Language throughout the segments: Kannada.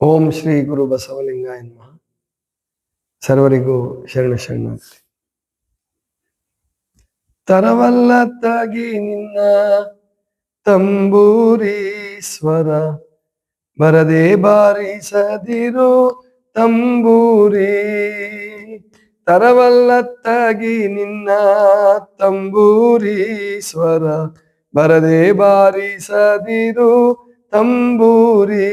ಓಂ ಶ್ರೀ ಗುರು ಬಸವಲಿಂಗ ನಮಃ ಸರ್ವರಿಗೂ ಶರಣ ಶರಣಾಗಲಿ ತರವಲ್ಲ ತಗಿ ನಿನ್ನ ತಂಬೂರೀಶ್ವರ, ಬರದೆ ಬಾರಿಸದಿರು ತಂಬೂರಿ. ತರವಲ್ಲತ್ತಾಗಿ ನಿನ್ನ ತಂಬೂರಿ ಸ್ವರ ಬರದೆ ಬಾರಿಸದಿರು ತಂಬೂರಿ.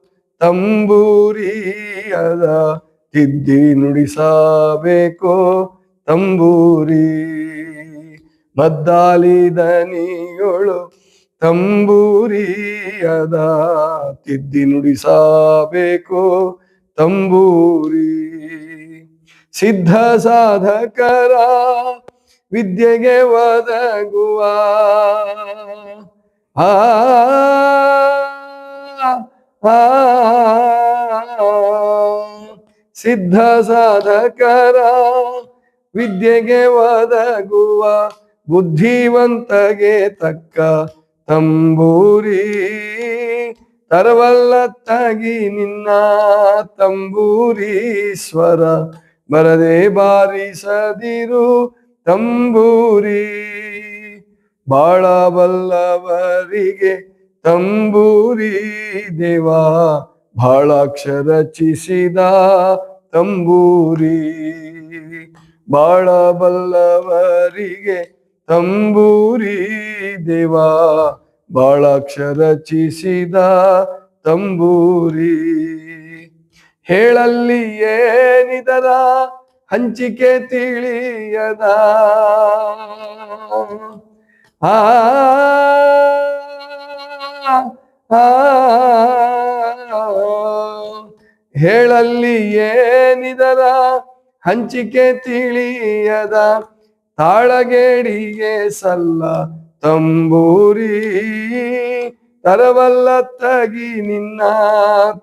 ತಂಬೂರಿ ಅದ ತಿದ್ದಿ ನುಡಿಸಬೇಕು. ತಂಬೂರಿ ಮದ್ದಾಲಿ ದನಿಗಳು ತಂಬೂರಿ ಅದ ತಿದ್ದಿ ನುಡಿಸಬೇಕು. ತಂಬೂರಿ ಸಿದ್ಧ ಸಾಧಕರ ವಿದ್ಯೆಗೆ ಒದಗುವ. ಆ, ಸಿದ್ಧ ಸಾಧಕರ ವಿದ್ಯೆಗೆ ಒದಗುವ ಬುದ್ಧಿವಂತಗೆ ತಕ್ಕ ತಂಬೂರಿ. ತರವಲ್ಲತ್ತಾಗಿ ನಿನ್ನ ತಂಬೂರೀಶ್ವರ, ಬರದೆ ಬಾರಿಸದಿರು ತಂಬೂರಿ. ಬಾಳ ಬಲ್ಲವರಿಗೆ ತಂಬೂರಿ ದೇವ ಬಾಳಾಕ್ಷರ ರಚಿಸಿದ ತಂಬೂರಿ. ಬಾಳ ಬಲ್ಲವರಿಗೆ ತಂಬೂರಿ ದೇವ ಬಾಳಾಕ್ಷರ ರಚಿಸಿದ ತಂಬೂರಿ. ಹೇಳಲ್ಲಿ ಏನಿದರ ಹಂಚಿಕೆ ತಿಳಿಯದ. ಆ, ಹೇಳಲ್ಲಿ ಏನಿದರ? ಹಂಚಿಕೆ ತಿಳಿಯದ ತಾಳಗೇಡಿಗೆ ಸಲ್ಲ ತಂಬೂರಿ. ತರವಲ್ಲತ್ತಾಗಿ ನಿನ್ನ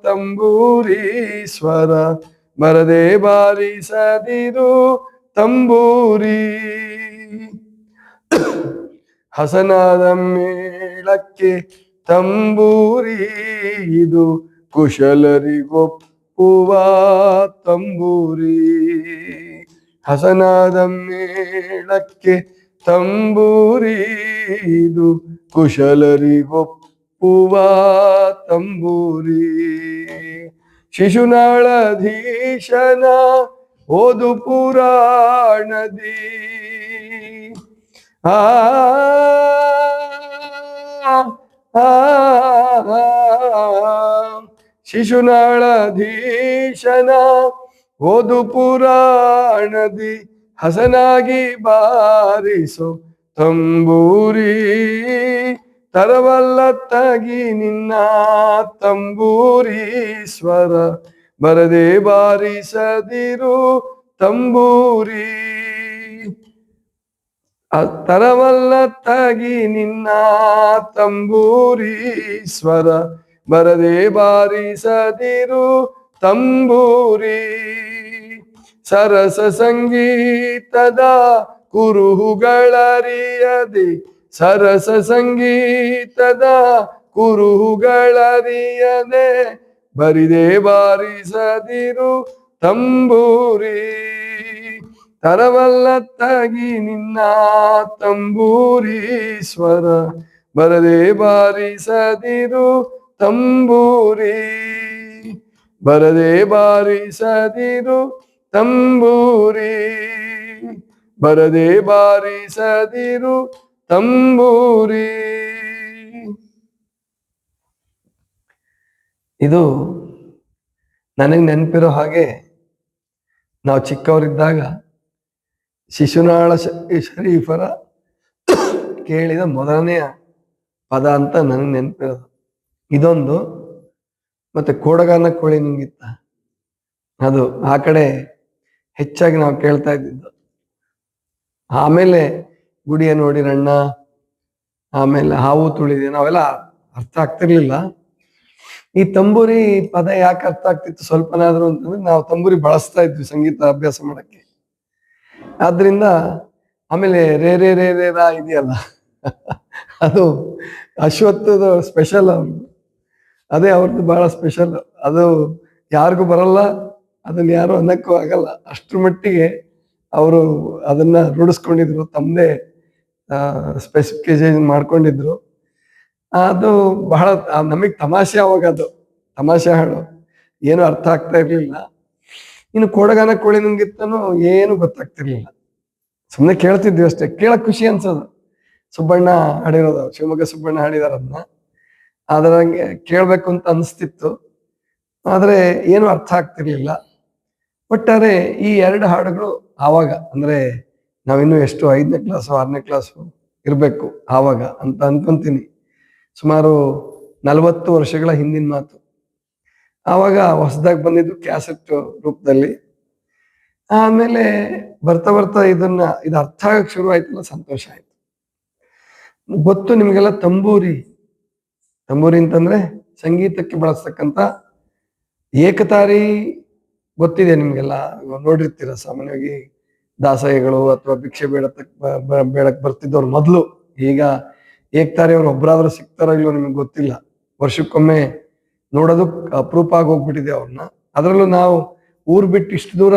ತಂಬೂರಿ ಸ್ವರ. ಬರದೆ ಬಾರಿಸದಿರು ತಂಬೂರಿ. ಹಸನಾದ ಮೇಳಕ್ಕೆ ತಂಬೂರಿ ಇದು ಕುಶಲರಿಗೊಪ್ಪುವ ತಂಬೂರಿ. ಹಸನಾದ ಮೇಳಕ್ಕೆ ತಂಬೂರಿ ಇದು ಕುಶಲರಿಗೊಪ್ಪುವ ತಂಬೂರಿ. ಶಿಶುನಾಳಧೀಶನ ಓದು ಪುರಾಣದಿ. ಆ ಶಿಶುನಾಳಧೀಶನ ಓದು ಪುರಾಣದಿ ಹಸನಾಗಿ ಬಾರಿಸು ತಂಬೂರಿ. ತರವಲ್ಲತ್ತಾಗಿ ನಿನ್ನ ತಂಬೂರಿ ಸ್ವರ. ಬರದೆ ಬಾರಿಸದಿರು ತಂಬೂರಿ. ಅ- ತಗಿ ನಿನ್ನ ತಂಬೂರಿ ಸ್ವರ ಬರದೆ ಬಾರಿಸದಿರು ತಂಬೂರಿ. ಸರಸ ಸಂಗೀತದ ಕುರುಹುಗಳರಿಯದೆ, ಸರಸ ಸಂಗೀತದ ಕುರುಹುಗಳರಿಯದೆ, ಬರಿದೇ ಬಾರಿಸದಿರು ತಂಬೂರಿ. ತರವಲ್ಲತ್ತಾಗಿ ನಿನ್ನ ತಂಬೂರೀಶ್ವರ. ಬರದೆ ಬಾರಿಸದಿರು ತಂಬೂರಿ. ಬರದೆ ಬಾರಿಸದಿರು ತಂಬೂರಿ. ಬರದೆ ಬಾರಿಸದಿರು ತಂಬೂರಿ. ಇದು ನನಗೆ ನೆನಪಿರೋ ಹಾಗೆ ನಾವು ಚಿಕ್ಕವರಿದ್ದಾಗ ಶಿಶುನಾಳ ಶರೀಫರ ಕೇಳಿದ ಮೊದಲನೆಯ ಪದ ಅಂತ ನನಗೆ ನೆನಪಿರೋದು. ಇದೊಂದು ಮತ್ತೆ ಕೋಡಗಾನ ಕೋಳಿ ನುಂಗಿತ್ತ. ಅದು ಆ ಕಡೆ ಹೆಚ್ಚಾಗಿ ನಾವು ಕೇಳ್ತಾ ಇದ್ದಿದ್ದು. ಆಮೇಲೆ ಗುಡಿಯ ನೋಡಿರಣ್ಣ ಆಮೇಲೆ ಹಾವು ತುಳಿದೆ, ನಾವೆಲ್ಲ ಅರ್ಥ ಆಗ್ತಿರ್ಲಿಲ್ಲ. ಈ ತಂಬೂರಿ ಪದ ಯಾಕೆ ಅರ್ಥ ಆಗ್ತಿತ್ತು? ಸ್ವಲ್ಪನಾದ್ರೂ ಅಂತಂದ್ರೆ ನಾವು ತಂಬೂರಿ ಬಳಸ್ತಾ ಇದ್ವಿ ಸಂಗೀತ ಅಭ್ಯಾಸ ಮಾಡಕ್ಕೆ. ಆದ್ರಿಂದ ಆಮೇಲೆ ರೇ ರೇ ರೇ ರೇ, ರಾ ಇದೆಯಲ್ಲ? ಅದು ಅಶ್ವತ್ಥದ ಸ್ಪೆಷಲ್ ಅವ್ರದ್ದು ಅದೇ ಅವ್ರದ್ದು ಬಹಳ ಸ್ಪೆಷಲ್ ಅದು ಯಾರಿಗೂ ಬರಲ್ಲ, ಅದನ್ನ ಯಾರು ಅನ್ನಕ್ಕೂ ಆಗಲ್ಲ. ಅಷ್ಟರ ಮಟ್ಟಿಗೆ ಅವರು ಅದನ್ನ ರೂಢಿಸ್ಕೊಂಡಿದ್ರು ತಮ್ಮದೇ ಸ್ಪೆಸಿಫಿಕೇಶನ್ ಮಾಡ್ಕೊಂಡಿದ್ರು. ಅದು ಬಹಳ ನಮಗೆ ತಮಾಷೆ ಅವಾಗ ಅದು. ತಮಾಷೆ ಹಾಡು ಏನು ಅರ್ಥ ಆಗ್ತಾ ಇರ್ಲಿಲ್ಲ. ಇನ್ನು ಕೋಡಗಾನ ಕೋಳಿ ನುಂಗಿತ್ತನು ಏನು ಗೊತ್ತಾಗ್ತಿರ್ಲಿಲ್ಲ. ಸುಮ್ಮನೆ ಕೇಳ್ತಿದ್ವಿ ಅಷ್ಟೇ. ಕೇಳಕ್ ಖುಷಿ ಅನ್ಸೋದು. ಸುಬ್ಬಣ್ಣ ಹಾಡಿರೋದು. ಶಿವಮೊಗ್ಗ ಸುಬ್ಬಣ್ಣ ಹಾಡಿದಾರ ಅದನ್ನ. ಅದ್ರಂಗೆ ಕೇಳ್ಬೇಕು ಅಂತ ಅನಿಸ್ತಿತ್ತು. ಆದರೆ ಏನು ಅರ್ಥ ಆಗ್ತಿರ್ಲಿಲ್ಲ. ಒಟ್ಟಾರೆ ಈ ಎರಡು ಹಾಡುಗಳು ಆವಾಗ, ಅಂದ್ರೆ ನಾವಿನ್ನು ಎಷ್ಟು ಐದನೇ ಕ್ಲಾಸು, ಆರನೇ ಕ್ಲಾಸು ಇರಬೇಕು ಆವಾಗ ಅಂತ ಅನ್ಕೊಂತೀನಿ. ಸುಮಾರು ನಲವತ್ತು ವರ್ಷಗಳ ಹಿಂದಿನ ಮಾತು. ಆವಾಗ ಹೊಸದಾಗಿ ಬಂದಿದ್ದು ಕ್ಯಾಸೆಟ್ ರೂಪದಲ್ಲಿ. ಆಮೇಲೆ ಬರ್ತಾ ಬರ್ತಾ ಇದನ್ನ, ಇದು ಅರ್ಥ ಆಗಕ್ಕೆ ಶುರು ಆಯ್ತಲ್ಲ, ಸಂತೋಷ ಆಯ್ತು. ಗೊತ್ತು ನಿಮಗೆಲ್ಲ ತಂಬೂರಿ. ತಂಬೂರಿ ಅಂತಂದ್ರೆ ಸಂಗೀತಕ್ಕೆ ಬಳಸ್ತಕ್ಕಂಥ ಏಕತಾರಿ ಗೊತ್ತಿದೆ ನಿಮ್ಗೆಲ್ಲ. ನೋಡಿರ್ತೀರ ಸಾಮಾನ್ಯವಾಗಿ ದಾಸಯ್ಯಗಳು ಅಥವಾ ಭಿಕ್ಷೆ ಬೇಡತಕ್ ಬ- ಬ- ಬೇಡಕ್ ಬರ್ತಿದ್ದವ್ರು ಮೊದಲು. ಈಗ ಏಕತಾರಿ ಅವ್ರು ಒಬ್ಬರಾದ್ರೂ ಸಿಗ್ತಾರೋ ಇಲ್ವೋ ನಿಮ್ಗೆ ಗೊತ್ತಿಲ್ಲ. ವರ್ಷಕ್ಕೊಮ್ಮೆ ನೋಡೋದು ಅಪ್ರೂಪ ಆಗಿ ಹೋಗ್ಬಿಟ್ಟಿದೆ ಅವ್ರನ್ನ. ಅದರಲ್ಲೂ ನಾವು ಊರ್ ಬಿಟ್ಟು ಇಷ್ಟು ದೂರ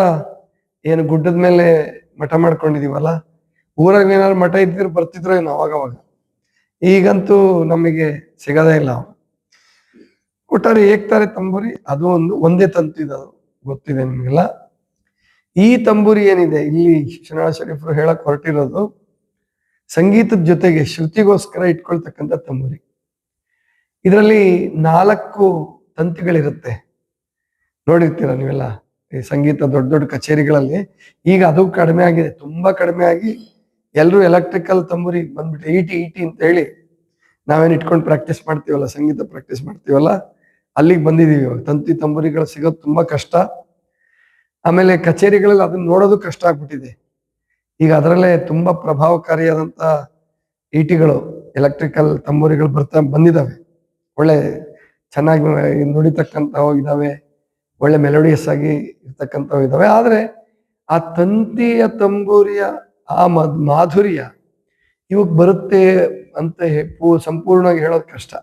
ಏನು ಗುಡ್ಡದ ಮೇಲೆ ಮಠ ಮಾಡ್ಕೊಂಡಿದೀವಲ್ಲ ಊರಾಗ ಏನಾದ್ರು ಮಠ ಇದ್ದಿದ್ರು ಬರ್ತಿದ್ರು ಏನು ಅವಾಗ ಅವಾಗ ಈಗಂತೂ ನಮಗೆ ಸಿಗದೇ ಇಲ್ಲ ಅವ್ರು. ಒಟ್ಟಾರೆ ಏಕ್ತಾರೆ ತಂಬೂರಿ, ಅದು ಒಂದು ಒಂದೇ ತಂತು ಇದು ಗೊತ್ತಿದೆ ನಿಮಗೆಲ್ಲ. ಈ ತಂಬೂರಿ ಏನಿದೆ, ಇಲ್ಲಿ ಶಿಕ್ಷಣ ಶರೀಫರು ಹೇಳಕ್ ಹೊರಟಿರೋದು ಸಂಗೀತದ ಜೊತೆಗೆ ಶ್ರುತಿಗೋಸ್ಕರ ಇಟ್ಕೊಳ್ತಕ್ಕಂಥ ತಂಬೂರಿ. ಇದರಲ್ಲಿ ನಾಲ್ಕು ತಂತಿಗಳಿರುತ್ತೆ. ನೋಡಿರ್ತೀರ ನೀವೆಲ್ಲ? ಈ ಸಂಗೀತ ದೊಡ್ಡ ದೊಡ್ಡ ಕಚೇರಿಗಳಲ್ಲಿ. ಈಗ ಅದು ಕಡಿಮೆ ಆಗಿದೆ, ತುಂಬಾ ಕಡಿಮೆ ಆಗಿ ಎಲ್ಲರೂ ಎಲೆಕ್ಟ್ರಿಕಲ್ ತಂಬೂರಿ ಬಂದ್ಬಿಟ್ಟು ಈಟಿ ಈಟಿ ಅಂತ ಹೇಳಿ ನಾವೇನು ಇಟ್ಕೊಂಡು ಪ್ರಾಕ್ಟೀಸ್ ಮಾಡ್ತೀವಲ್ಲ, ಸಂಗೀತ ಪ್ರಾಕ್ಟೀಸ್ ಮಾಡ್ತೀವಲ್ಲ, ಅಲ್ಲಿಗೆ ಬಂದಿದೀವಿ ಇವಾಗ. ತಂತಿ ತಂಬೂರಿಗಳು ಸಿಗೋದು ತುಂಬಾ ಕಷ್ಟ. ಆಮೇಲೆ ಕಚೇರಿಗಳಲ್ಲಿ ಅದನ್ನ ನೋಡೋದು ಕಷ್ಟ ಆಗ್ಬಿಟ್ಟಿದೆ. ಈಗ ಅದರಲ್ಲೇ ತುಂಬಾ ಪ್ರಭಾವಕಾರಿಯಾದಂತ ಈಟಿಗಳು ಎಲೆಕ್ಟ್ರಿಕಲ್ ತಂಬೂರಿಗಳು ಬರ್ತಾ ಬಂದಿದಾವೆ. ಒಳ್ಳೆ ಚೆನ್ನಾಗಿ ನುಡಿತಕ್ಕಂಥವು ಇದ್ದಾವೆ ಒಳ್ಳೆ ಮೆಲೋಡಿಯಸ್ ಆಗಿ ಇರ್ತಕ್ಕಂಥವು ಇದ್ದಾವೆ ಆದರೆ ಆ ತಂತಿಯ ತಂಬೂರಿಯ, ಆ ಮದ್, ಮಾಧುರ್ಯ ಇವಕ್ಕೆ ಬರುತ್ತೆ ಅಂತ ಪೂ- ಸಂಪೂರ್ಣವಾಗಿ ಹೇಳೋದು ಕಷ್ಟ.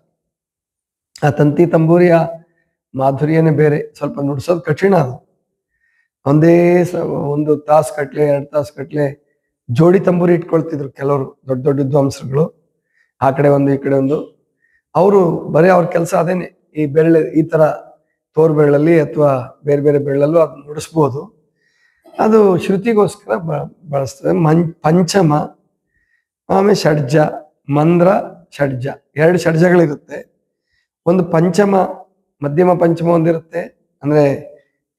ಆ ತಂತಿ ತಂಬೂರಿಯ, ಮಾಧುರ್ಯನೇ ಬೇರೆ. ಸ್ವಲ್ಪ ನುಡಿಸೋದು ಕಠಿಣ ಅದು. ಒಂದೇ ಸ, ಒಂದು ತಾಸು ಕಟ್ಲೆ, ಎರಡು ತಾಸು ಕಟ್ಲೆ ಜೋಡಿ ತಂಬೂರಿ ಇಟ್ಕೊಳ್ತಿದ್ರು ಕೆಲವರು ದೊಡ್ಡ ದೊಡ್ಡ ವಿದ್ವಾಂಸರುಗಳು. ಆ ಕಡೆ ಒಂದು, ಈ ಕಡೆ ಒಂದು. ಅವರು ಬರೀ ಅವ್ರ ಕೆಲಸ ಅದೇನೆ. ಈ ಬೆರಳು, ಈ ತರ ತೋರ್ ಬೆರಳಲ್ಲಿ ಅಥವಾ ಬೇರೆ ಬೇರೆ ಬೆರಳಲ್ಲೂ ಅದನ್ನ ನುಡಿಸ್ಬೋದು. ಅದು ಶ್ರುತಿಗೋಸ್ಕರ ಬಳಸ್ತದೆ ಮಂ, ಪಂಚಮ, ಆಮೇಲೆ ಷಡ್ಜ, ಮಂದ್ರ, ಷಡ್ಜ. ಎರಡು ಷಡ್ಜಗಳಿರುತ್ತೆ. ಒಂದು ಪಂಚಮ, ಮಧ್ಯಮ ಪಂಚಮ ಒಂದಿರುತ್ತೆ. ಅಂದ್ರೆ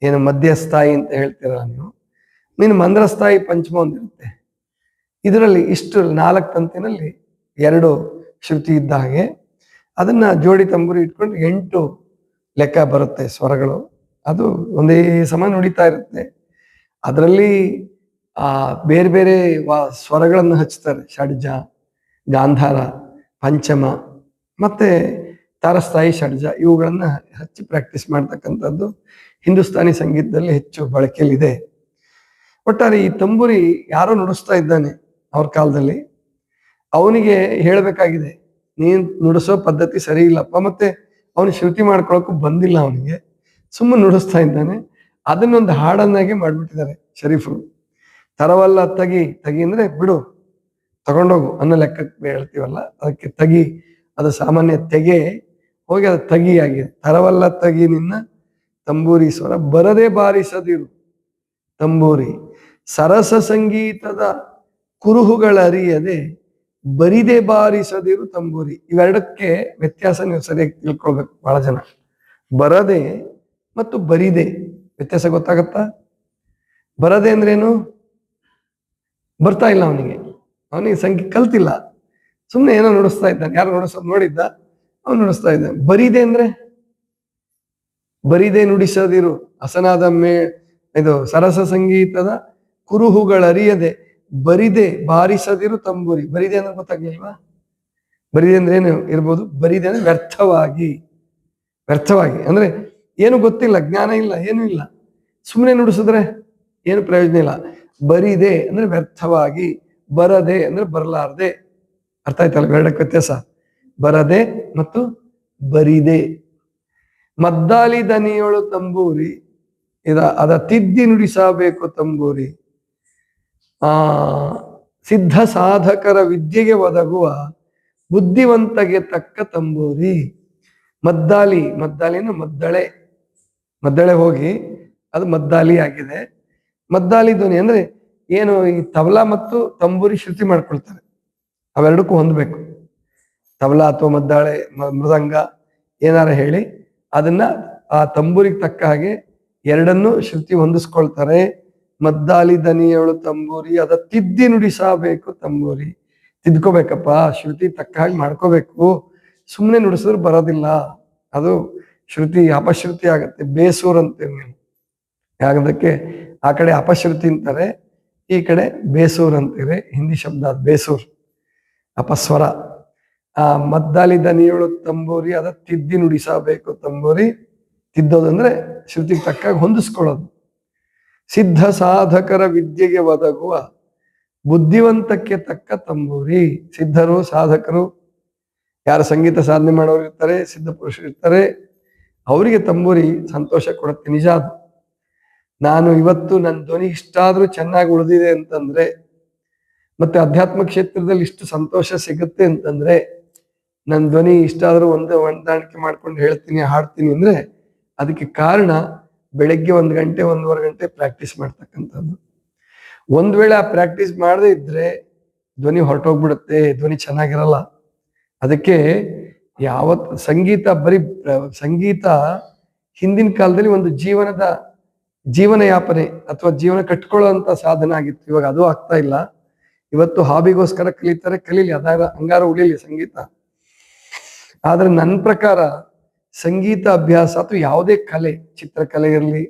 ಏನು ಮಧ್ಯಸ್ಥಾಯಿ ಅಂತ ಹೇಳ್ತೀರಾ ನೀವು. ನೀನು ಮಂದ್ರಸ್ಥಾಯಿ ಪಂಚಮ ಒಂದಿರುತ್ತೆ. ಇದರಲ್ಲಿ ಇಷ್ಟು ನಾಲ್ಕು ತಂತಿನಲ್ಲಿ ಎರಡು ಶ್ರುತಿ ಇದ್ದ ಹಾಗೆ ಅದನ್ನ ಜೋಡಿ ತಂಬೂರಿ ಇಟ್ಕೊಂಡು ಎಂಟು ಲೆಕ್ಕ ಬರುತ್ತೆ ಸ್ವರಗಳು. ಅದು ಒಂದೇ ಸಮ ನುಡಿತಾ ಇರುತ್ತೆ. ಅದರಲ್ಲಿ, ಆ, ಬೇರೆ ಬೇರೆ ವಾ, ಸ್ವರಗಳನ್ನು ಹಚ್ತಾರೆ. ಷಡ್ಜ, ಗಾಂಧಾರ, ಪಂಚಮ, ಮತ್ತೆ ತಾರಸ್ಥಾಯಿ ಷಡ್ಜ ಇವುಗಳನ್ನ ಹಚ್ಚಿ ಪ್ರಾಕ್ಟೀಸ್ ಮಾಡ್ತಕ್ಕಂಥದ್ದು ಹಿಂದೂಸ್ತಾನಿ ಸಂಗೀತದಲ್ಲಿ ಹೆಚ್ಚು ಬಳಕೆಯಲ್ಲಿದೆ. ಒಟ್ಟಾರೆ ಈ ತಂಬೂರಿ ಯಾರೋ ನುಡಿಸ್ತಾ ಇದ್ದಾನೆ ಅವ್ರ ಕಾಲದಲ್ಲಿ, ಅವನಿಗೆ ಹೇಳಬೇಕಾಗಿದೆ ನೀನ್ ನುಡಿಸೋ ಪದ್ಧತಿ ಸರಿ ಇಲ್ಲಪ್ಪ, ಮತ್ತೆ ಅವನು ಶ್ರುತಿ ಮಾಡ್ಕೊಳಕ್ಕೂ ಬಂದಿಲ್ಲ ಅವನಿಗೆ. ಸುಮ್ಮನೆ ನುಡಿಸ್ತಾ ಇದ್ದಾನೆ. ಅದನ್ನೊಂದು ಹಾಡನ್ನಾಗೆ ಮಾಡ್ಬಿಟ್ಟಿದ್ದಾರೆ ಶರೀಫರು. ತರವಲ್ಲ ತಗಿ ತಗಿ ಅಂದ್ರೆ ಬಿಡು, ತಗೊಂಡೋಗು ಅನ್ನೋ ಲೆಕ್ಕಕ್ಕೆ ಹೇಳ್ತೀವಲ್ಲ, ಅದಕ್ಕೆ ತಗಿ, ಅದು ಸಾಮಾನ್ಯ ತೆಗೆ. ಹೋಗಿ ಅದು ತಗಿ ಆಗಿದೆ ತರವಲ್ಲ ತಗಿ ನಿನ್ನ ತಂಬೂರಿ ಸ್ವರ ಬರದೆ ಬಾರಿಸದಿರು. ತಂಬೂರಿ, ಸರಸ ಸಂಗೀತದ ಕುರುಹುಗಳರಿಯದೆ ಬರಿದೆ ಬಾರಿಸದಿರು ತಂಬೂರಿ. ಇವೆರಡಕ್ಕೆ ವ್ಯತ್ಯಾಸ ನೀವು ಸರಿಯಾಗಿ ತಿಳ್ಕೊಳ್ಬೇಕು ಬಹಳ ಜನ. ಬರದೆ ಮತ್ತು ಬರಿದೆ. ವ್ಯತ್ಯಾಸ ಗೊತ್ತಾಗತ್ತಾ? ಬರದೆ ಅಂದ್ರೇನು? ಬರ್ತಾ ಇಲ್ಲ ಅವನಿಗೆ. ಅವನಿಗೆ ಸಂಖ್ಯೆ ಕಲ್ತಿಲ್ಲ. ಸುಮ್ಮನೆ ಏನೋ ನೋಡಿಸ್ತಾ ಇದ್ದಾನೆ. ಯಾರು ನುಡಿಸೋದು ನೋಡಿದ್ದ? ಅವನು ನುಡಿಸ್ತಾ ಇದ್ದಾನೆ. ಬರಿದೆ ಅಂದ್ರೆ? ಬರಿದೆ ನುಡಿಸದಿರು ಹಸನಾದ ಮೇ ಇದು ಸರಸ ಸಂಗೀತದ ಕುರುಹುಗಳರಿಯದೆ. ಬರಿದೆ ಬಾರಿಸದಿರು ತಂಬೂರಿ. ಬರಿದೆ ಅಂದ್ರೆ ಗೊತ್ತಾಗ್ಲಿಲ್ವಾ? ಬರಿದೆ ಅಂದ್ರೆ ಏನು ಇರ್ಬೋದು? ಬರಿದೆ ಅಂದ್ರೆ ವ್ಯರ್ಥವಾಗಿ. ವ್ಯರ್ಥವಾಗಿ. ಅಂದ್ರೆ ಏನು ಗೊತ್ತಿಲ್ಲ, ಜ್ಞಾನ ಇಲ್ಲ, ಏನು ಇಲ್ಲ. ಸುಮ್ಮನೆ ನುಡಿಸಿದ್ರೆ ಏನು ಪ್ರಯೋಜನ ಇಲ್ಲ. ಬರಿದೆ ಅಂದ್ರೆ ವ್ಯರ್ಥವಾಗಿ. ಬರದೆ ಅಂದ್ರೆ ಬರಲಾರದೆ. ಅರ್ಥ ಆಯ್ತಲ್ಲ ಎರಡಕ್ಕೆ ವ್ಯತ್ಯಾಸ? ಬರದೆ ಮತ್ತು ಬರಿದೆ. ಮದ್ದಾಲಿ ದನಿಯೊಳು ತಂಬೂರಿ. ಇದ, ಅದ ತಿದ್ದಿ ನುಡಿಸಬೇಕು ತಂಬೂರಿ. ಆ ಸಿದ್ಧ ಸಾಧಕರ ವಿದ್ಯೆಗೆ ಒದಗುವ ಬುದ್ಧಿವಂತಗೆ ತಕ್ಕ ತಂಬೂರಿ. ಮದ್ದಾಲಿ ಮದ್ದಾಲಿನ ಮದ್ದಳೆ. ಮದ್ದಳೆ ಹೋಗಿ ಅದು ಮದ್ದಾಲಿ ಆಗಿದೆ. ಮದ್ದಾಲಿ ಧ್ವನಿ ಅಂದ್ರೆ ಏನು ಈ ತಬಲಾ ಮತ್ತು ತಂಬೂರಿ ಶ್ರುತಿ ಮಾಡ್ಕೊಳ್ತಾರೆ. ಅವೆರಡಕ್ಕೂ ಹೊಂದಬೇಕು. ತಬಲಾ ಅಥವಾ ಮದ್ದಾಳೆ ಮೃದಂಗ ಏನಾರ ಹೇಳಿ ಅದನ್ನ ಆ ತಂಬೂರಿಗೆ ತಕ್ಕ ಹಾಗೆ ಎರಡನ್ನೂ ಶ್ರುತಿ ಹೊಂದಿಸ್ಕೊಳ್ತಾರೆ. ಮದ್ದಾಲಿ ದನಿಯಳು ತಂಬೂರಿ, ಅದ ತಿದ್ದಿ ನುಡಿಸಬೇಕು ತಂಬೂರಿ. ತಿದ್ಕೋಬೇಕಪ್ಪ, ಶ್ರುತಿ ತಕ್ಕ ಹಾಗೆ ಮಾಡ್ಕೋಬೇಕು. ಸುಮ್ಮನೆ ನುಡಿಸಿದ್ರು ಬರೋದಿಲ್ಲ. ಅದು ಶ್ರುತಿ ಅಪಶ್ರುತಿ ಆಗತ್ತೆ, ಬೇಸೂರ್ ಅಂತೀವಿ ನೀವು. ಯಾಗದಕ್ಕೆ ಆ ಕಡೆ ಅಪಶ್ರುತಿ ಅಂತಾರೆ, ಈ ಕಡೆ ಬೇಸೂರ್ ಅಂತೀರಿ, ಹಿಂದಿ ಶಬ್ದ ಬೇಸೂರ್, ಅಪಸ್ವರ. ಆ ಮದ್ದಾಲಿ ದನಿಯೋಳು ತಂಬೂರಿ, ಅದ ತಿದ್ದಿ ನುಡಿಸಬೇಕು ತಂಬೂರಿ. ತಿದ್ದೋದಂದ್ರೆ ಶ್ರುತಿಗೆ ತಕ್ಕಾಗಿ ಹೊಂದಿಸ್ಕೊಳ್ಳೋದು. ಸಿದ್ಧ ಸಾಧಕರ ವಿದ್ಯೆಗೆ ಒದಗುವ ಬುದ್ಧಿವಂತಕ್ಕೆ ತಕ್ಕ ತಂಬೂರಿ. ಸಿದ್ಧರು, ಸಾಧಕರು, ಯಾರು ಸಂಗೀತ ಸಾಧನೆ ಮಾಡೋರು ಇರ್ತಾರೆ, ಸಿದ್ಧ ಪುರುಷರು ಇರ್ತಾರೆ, ಅವರಿಗೆ ತಂಬೂರಿ ಸಂತೋಷ ಕೊಡುತ್ತೆ, ನಿಜ ಅದು. ನಾನು ಇವತ್ತು ನನ್ನ ಧ್ವನಿ ಇಷ್ಟಾದರೂ ಚೆನ್ನಾಗಿ ಉಳಿದಿದೆ ಅಂತಂದ್ರೆ, ಮತ್ತೆ ಅಧ್ಯಾತ್ಮ ಕ್ಷೇತ್ರದಲ್ಲಿ ಇಷ್ಟು ಸಂತೋಷ ಸಿಗುತ್ತೆ ಅಂತಂದ್ರೆ, ನನ್ನ ಧ್ವನಿ ಇಷ್ಟಾದರೂ ಒಂದು ಹೊಂದಾಣಿಕೆ ಮಾಡ್ಕೊಂಡು ಹೇಳ್ತೀನಿ, ಹಾಡ್ತೀನಿ ಅಂದ್ರೆ, ಅದಕ್ಕೆ ಕಾರಣ ಬೆಳಗ್ಗೆ ಒಂದು ಗಂಟೆ, ಒಂದೂವರೆ ಗಂಟೆ ಪ್ರಾಕ್ಟೀಸ್ ಮಾಡ್ತಕ್ಕಂಥದ್ದು. ಒಂದು ವೇಳೆ ಆ ಪ್ರಾಕ್ಟೀಸ್ ಮಾಡದೇ ಇದ್ರೆ ಧ್ವನಿ ಹೊರಟೋಗ್ಬಿಡುತ್ತೆ, ಧ್ವನಿ ಚೆನ್ನಾಗಿರಲ್ಲ. ಅದಕ್ಕೆ ಯಾವತ್ ಸಂಗೀತ ಬರೀ ಸಂಗೀತ ಹಿಂದಿನ ಕಾಲದಲ್ಲಿ ಒಂದು ಜೀವನದ ಜೀವನ ಯಾಪನೆ ಅಥವಾ ಜೀವನ ಕಟ್ಕೊಳ್ಳುವಂತ ಸಾಧನ ಆಗಿತ್ತು. ಇವಾಗ ಅದು ಆಗ್ತಾ ಇಲ್ಲ. ಇವತ್ತು ಹಾಬಿಗೋಸ್ಕರ ಕಲಿತಾರೆ, ಕಲೀಲಿ. ಅದಾರ ಹಂಗಾರ ಉಳಿಲಿ ಸಂಗೀತ. ಆದ್ರೆ ನನ್ನ ಪ್ರಕಾರ ಸಂಗೀತ ಅಭ್ಯಾಸ ಅಥವಾ ಯಾವುದೇ ಕಲೆ, ಚಿತ್ರಕಲೆ ಇರಲಿ,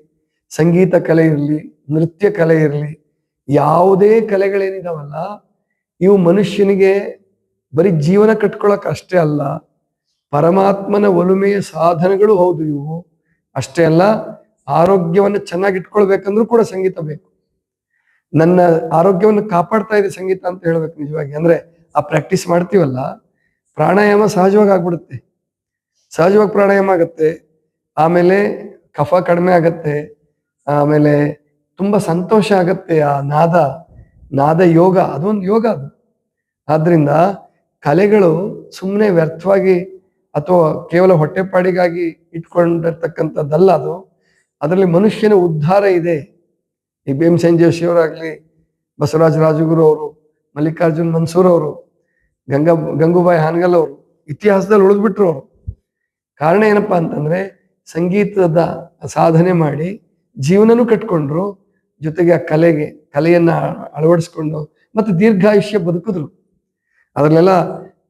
ಸಂಗೀತ ಕಲೆ ಇರಲಿ, ನೃತ್ಯ ಕಲೆ ಇರಲಿ, ಯಾವುದೇ ಕಲೆಗಳೇನಿದಾವಲ್ಲ, ಇವು ಮನುಷ್ಯನಿಗೆ ಬರೀ ಜೀವನ ಕಟ್ಕೊಳಕ್ ಅಷ್ಟೇ ಅಲ್ಲ, ಪರಮಾತ್ಮನ ಒಲುಮೆಯ ಸಾಧನಗಳು ಹೌದು ಇವು. ಅಷ್ಟೇ ಅಲ್ಲ, ಆರೋಗ್ಯವನ್ನು ಚೆನ್ನಾಗಿ ಇಟ್ಕೊಳ್ಬೇಕಂದ್ರೂ ಕೂಡ ಸಂಗೀತ ಬೇಕು. ನನ್ನ ಆರೋಗ್ಯವನ್ನು ಕಾಪಾಡ್ತಾ ಇದೆ ಸಂಗೀತ ಅಂತ ಹೇಳ್ಬೇಕು ನಿಜವಾಗಿ. ಅಂದ್ರೆ ಆ ಪ್ರಾಕ್ಟೀಸ್ ಮಾಡ್ತೀವಲ್ಲ, ಪ್ರಾಣಾಯಾಮ ಸಹಜವಾಗಿ ಆಗ್ಬಿಡುತ್ತೆ. ಸಹಜವಾಗಿ ಪ್ರಾಣಾಯಾಮ ಆಗತ್ತೆ. ಆಮೇಲೆ ಕಫ ಕಡಿಮೆ ಆಗತ್ತೆ. ಆಮೇಲೆ ತುಂಬಾ ಸಂತೋಷ ಆಗತ್ತೆ ಆ ನಾದ ನಾದ ಯೋಗ, ಅದೊಂದು ಯೋಗ ಅದು. ಆದ್ರಿಂದ ಕಲೆಗಳು ಸುಮ್ಮನೆ ವ್ಯರ್ಥವಾಗಿ ಅಥವಾ ಕೇವಲ ಹೊಟ್ಟೆಪಾಡಿಗಾಗಿ ಇಟ್ಕೊಂಡಿರ್ತಕ್ಕಂಥದ್ದಲ್ಲ ಅದು. ಅದರಲ್ಲಿ ಮನುಷ್ಯನ ಉದ್ಧಾರ ಇದೆ. ಈ ಭೀಮ್ ಜೋಶಿಯವರಾಗ್ಲಿ ಬಸವರಾಜ ರಾಜಗುರು ಅವರು, ಮಲ್ಲಿಕಾರ್ಜುನ್ ಮನ್ಸೂರ್ ಅವರು, ಗಂಗಾ, ಗಂಗೂಬಾಯಿ ಹಾನಗಲ್ ಅವರು, ಇತಿಹಾಸದಲ್ಲಿ ಉಳಿದ್ಬಿಟ್ರು ಅವರು. ಕಾರಣ ಏನಪ್ಪಾ ಅಂತಂದ್ರೆ ಸಂಗೀತದ ಸಾಧನೆ ಮಾಡಿ ಜೀವನನೂ ಕಟ್ಕೊಂಡ್ರು, ಜೊತೆಗೆ ಆ ಕಲೆಗೆ, ಕಲೆಯನ್ನ ಅಳವಡಿಸ್ಕೊಂಡು ಮತ್ತೆ ದೀರ್ಘಾಯುಷ್ಯ ಬದುಕಿದ್ರು. ಅದ್ರಲ್ಲೆಲ್ಲ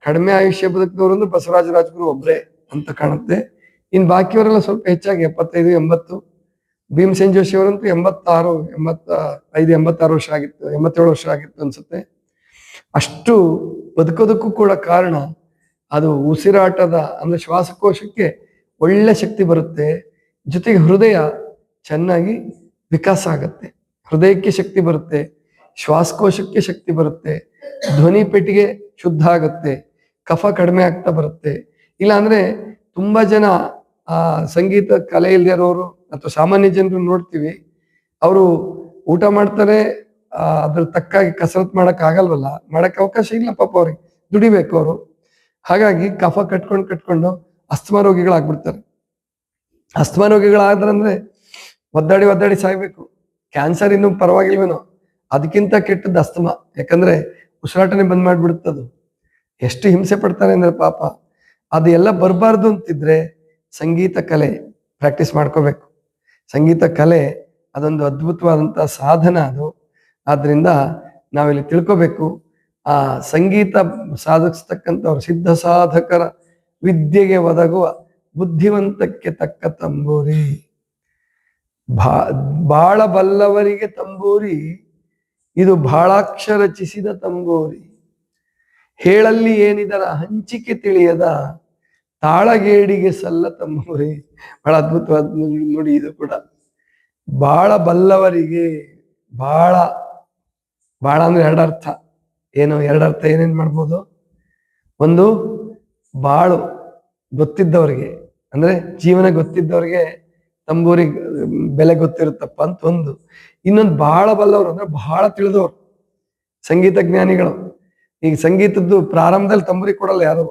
ಕಡಿಮೆ ಆಯುಷ್ಯ ಬದುಕಿದವರು ಅಂದ್ರೆ ಬಸವರಾಜ ರಾಜಗುರು ಒಬ್ಬರೇ ಅಂತ ಕಾಣುತ್ತೆ. ಇನ್ ಬಾಕಿಯವರೆಲ್ಲ ಸ್ವಲ್ಪ ಹೆಚ್ಚಾಗಿ ಎಪ್ಪತ್ತೈದು, ಎಂಬತ್ತು ಭೀಮಸೇನ್ ಜೋಶಿ ಅವರಂತೂ ಎಂಬತ್ತಾರು ಎಂಬತ್ತ ಐದು ಎಂಬತ್ತಾರು ವರ್ಷ ಆಗಿತ್ತು, ಎಂಬತ್ತೇಳು ವರ್ಷ ಆಗಿತ್ತು ಅನ್ಸುತ್ತೆ. ಅಷ್ಟು ಬದುಕೋದಕ್ಕೂ ಕೂಡ ಕಾರಣ ಅದು ಉಸಿರಾಟದ ಅಂದರೆ ಶ್ವಾಸಕೋಶಕ್ಕೆ ಒಳ್ಳೆ ಶಕ್ತಿ ಬರುತ್ತೆ. ಜೊತೆಗೆ ಹೃದಯ ಚೆನ್ನಾಗಿ ವಿಕಾಸ ಆಗುತ್ತೆ. ಹೃದಯಕ್ಕೆ ಶಕ್ತಿ ಬರುತ್ತೆ. ಶ್ವಾಸಕೋಶಕ್ಕೆ ಶಕ್ತಿ ಬರುತ್ತೆ. ಧ್ವನಿ ಪೆಟ್ಟಿಗೆ ಶುದ್ಧ ಆಗುತ್ತೆ. ಕಫ ಕಡಿಮೆ ಆಗ್ತಾ ಬರುತ್ತೆ. ಇಲ್ಲಾಂದ್ರೆ ತುಂಬಾ ಜನ, ಆ, ಸಂಗೀತ ಕಲೆ ಇರೋರು ಅಥವಾ ಸಾಮಾನ್ಯ ಜನರು ನೋಡ್ತೀವಿ. ಅವರು ಊಟ ಮಾಡ್ತಾರೆ ಅದ್ರ ತಕ್ಕಾಗಿ ಕಸರತ್ ಮಾಡಕ್ ಆಗಲ್ವಲ್ಲ ಮಾಡಕ್ ಅವಕಾಶ ಇಲ್ಲ ಪಾಪ ಅವ್ರಿಗೆ. ದುಡಿಬೇಕು ಅವರು. ಹಾಗಾಗಿ ಕಫ ಕಟ್ಕೊಂಡು ಕಟ್ಕೊಂಡು ಅಸ್ತಮಾ ರೋಗಿಗಳಾಗ್ಬಿಡ್ತಾರೆ. ಅಸ್ತಮಾ ರೋಗಿಗಳಾದ್ರಂದ್ರೆ ಒದ್ದಾಡಿ ಒದ್ದಾಡಿ ಸಾಯ್ಬೇಕು. ಕ್ಯಾನ್ಸರ್ ಇನ್ನೂ ಪರವಾಗಿಲ್ವೇನೋ? ಅದಕ್ಕಿಂತ ಕೆಟ್ಟದ್ದು ಅಸ್ತಮಾ. ಯಾಕಂದ್ರೆ ಉಸಿರಾಟನೆ ಬಂದ್ ಮಾಡ್ಬಿಡುತ್ತದು ಎಷ್ಟು ಹಿಂಸೆ ಪಡ್ತಾರೆ ಅಂದ್ರೆ ಪಾಪ. ಅದೆಲ್ಲ ಬರಬಾರ್ದು ಅಂತಿದ್ರೆ ಸಂಗೀತ ಕಲೆ ಪ್ರಾಕ್ಟೀಸ್ ಮಾಡ್ಕೋಬೇಕು. ಸಂಗೀತ ಕಲೆ ಅದೊಂದು ಅದ್ಭುತವಾದಂಥ ಸಾಧನ ಅದು. ಆದ್ರಿಂದ ನಾವಿಲ್ಲಿ ತಿಳ್ಕೋಬೇಕು. ಆ ಸಂಗೀತ ಸಾಧಿಸ್ತಕ್ಕಂಥವ್ರು ಸಿದ್ಧ ಸಾಧಕರ ವಿದ್ಯೆಗೆ ಒದಗುವ ಬುದ್ಧಿವಂತಕ್ಕೆ ತಕ್ಕ ತಂಬೂರಿ. ಬಾ ಬಾಳ ಬಲ್ಲವರಿಗೆ ತಂಬೂರಿ, ಇದು ಬಾಳಾಕ್ಷರ ರಚಿಸಿದ ತಂಬೂರಿ. ಹೇಳಲ್ಲಿ ಏನಿದರ ಹಂಚಿಕೆ ತಿಳಿಯದ ತಾಳಗೇಡಿಗೆ ಸಲ್ಲ ತಂಬೂರಿ. ಬಹಳ ಅದ್ಭುತವಾದ ನೋಡಿ ಇದು ಕೂಡ. ಬಾಳ ಬಲ್ಲವರಿಗೆ ಬಾಳ ಬಾಳ ಅಂದ್ರೆ ಎರಡರ್ಥ. ಏನು ಎರಡರ್ಥ ಏನೇನು ಮಾಡ್ಬೋದು? ಒಂದು, ಬಾಳು ಗೊತ್ತಿದ್ದವ್ರಿಗೆ, ಅಂದ್ರೆ ಜೀವನ ಗೊತ್ತಿದ್ದವ್ರಿಗೆ ತಂಬೂರಿ, ಬೆಲೆ ಗೊತ್ತಿರುತ್ತಪ್ಪ ಅಂತ ಒಂದು. ಇನ್ನೊಂದು ಬಹಳ ಬಲ್ಲವರು ಅಂದ್ರೆ ಬಹಳ ತಿಳಿದವರು, ಸಂಗೀತ ಜ್ಞಾನಿಗಳು. ಈಗ ಸಂಗೀತದ್ದು ಪ್ರಾರಂಭದಲ್ಲಿ ತಂಬೂರಿ ಕೊಡಲ್ಲ ಯಾರು.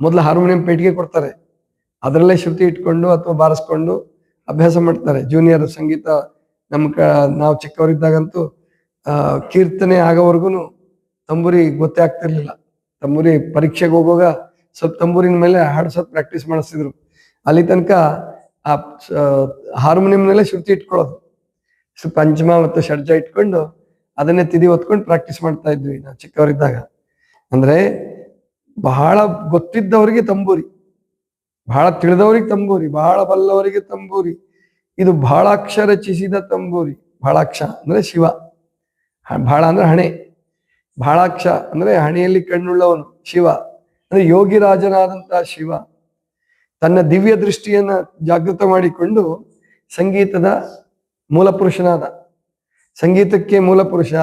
ಮೊದಲು ಹಾರ್ಮೋನಿಯಂ ಪೇಟಿಗೆ ಕೊಡ್ತಾರೆ. ಅದರಲ್ಲೇ ಶ್ರುತಿ ಇಟ್ಕೊಂಡು ಅಥವಾ ಬಾರಿಸ್ಕೊಂಡು ಅಭ್ಯಾಸ ಮಾಡ್ತಾರೆ. ಜೂನಿಯರ್ ಸಂಗೀತ ನಮ್ಮ ನಾವು ಚಿಕ್ಕವರಿದ್ದಾಗಂತೂ ಕೀರ್ತನೆ ಆಗೋವರೆಗೂ ತಂಬೂರಿ ಗೊತ್ತೇ ಆಗ್ತಿರ್ಲಿಲ್ಲ. ತಂಬೂರಿ ಪರೀಕ್ಷೆಗೆ ಹೋಗುವಾಗ ಸ್ವಲ್ಪ ತಂಬೂರಿನ ಮೇಲೆ ಹಾಡು ಸ್ವಲ್ಪ ಪ್ರಾಕ್ಟೀಸ್ ಮಾಡಿಸ್ತಿದ್ರು. ಅಲ್ಲಿ ತನಕ ಆ ಹಾರ್ಮೋನಿಯಂನಲ್ಲೇ ಶ್ರುತಿ ಇಟ್ಕೊಳ್ಳೋದು. ಸ್ವಲ್ಪ ಪಂಚಮ ಮತ್ತು ಷಡ್ಜ ಇಟ್ಕೊಂಡು ಅದನ್ನೇ ತಿದಿ ಹೊತ್ಕೊಂಡು ಪ್ರಾಕ್ಟೀಸ್ ಮಾಡ್ತಾ ಇದ್ವಿ ನಾವು ಚಿಕ್ಕವರಿದ್ದಾಗ. ಅಂದ್ರೆ ಬಹಳ ಗೊತ್ತಿದ್ದವರಿಗೆ ತಂಬೂರಿ, ಬಹಳ ತಿಳಿದವರಿಗೆ ತಂಬೂರಿ, ಬಹಳ ಬಲ್ಲವರಿಗೆ ತಂಬೂರಿ, ಇದು ಬಹಳಾಕ್ಷ ರಚಿಸಿದ ತಂಬೂರಿ ಬಹಳಾಕ್ಷ ಅಂದ್ರೆ ಶಿವ, ಬಹಳ ಅಂದ್ರೆ ಹಣೆ. ಬಹಳಾಕ್ಷ ಅಂದ್ರೆ ಹಣೆಯಲ್ಲಿ ಕಣ್ಣುಳ್ಳವನು ಶಿವ. ಅಂದ್ರೆ ಯೋಗಿರಾಜನಾದಂತಹ ಶಿವ. ತನ್ನ ದಿವ್ಯ ದೃಷ್ಟಿಯನ್ನ ಜಾಗೃತ ಮಾಡಿಕೊಂಡು ಸಂಗೀತದ ಮೂಲ ಪುರುಷನಾದ ಸಂಗೀತಕ್ಕೆ ಮೂಲ ಪುರುಷ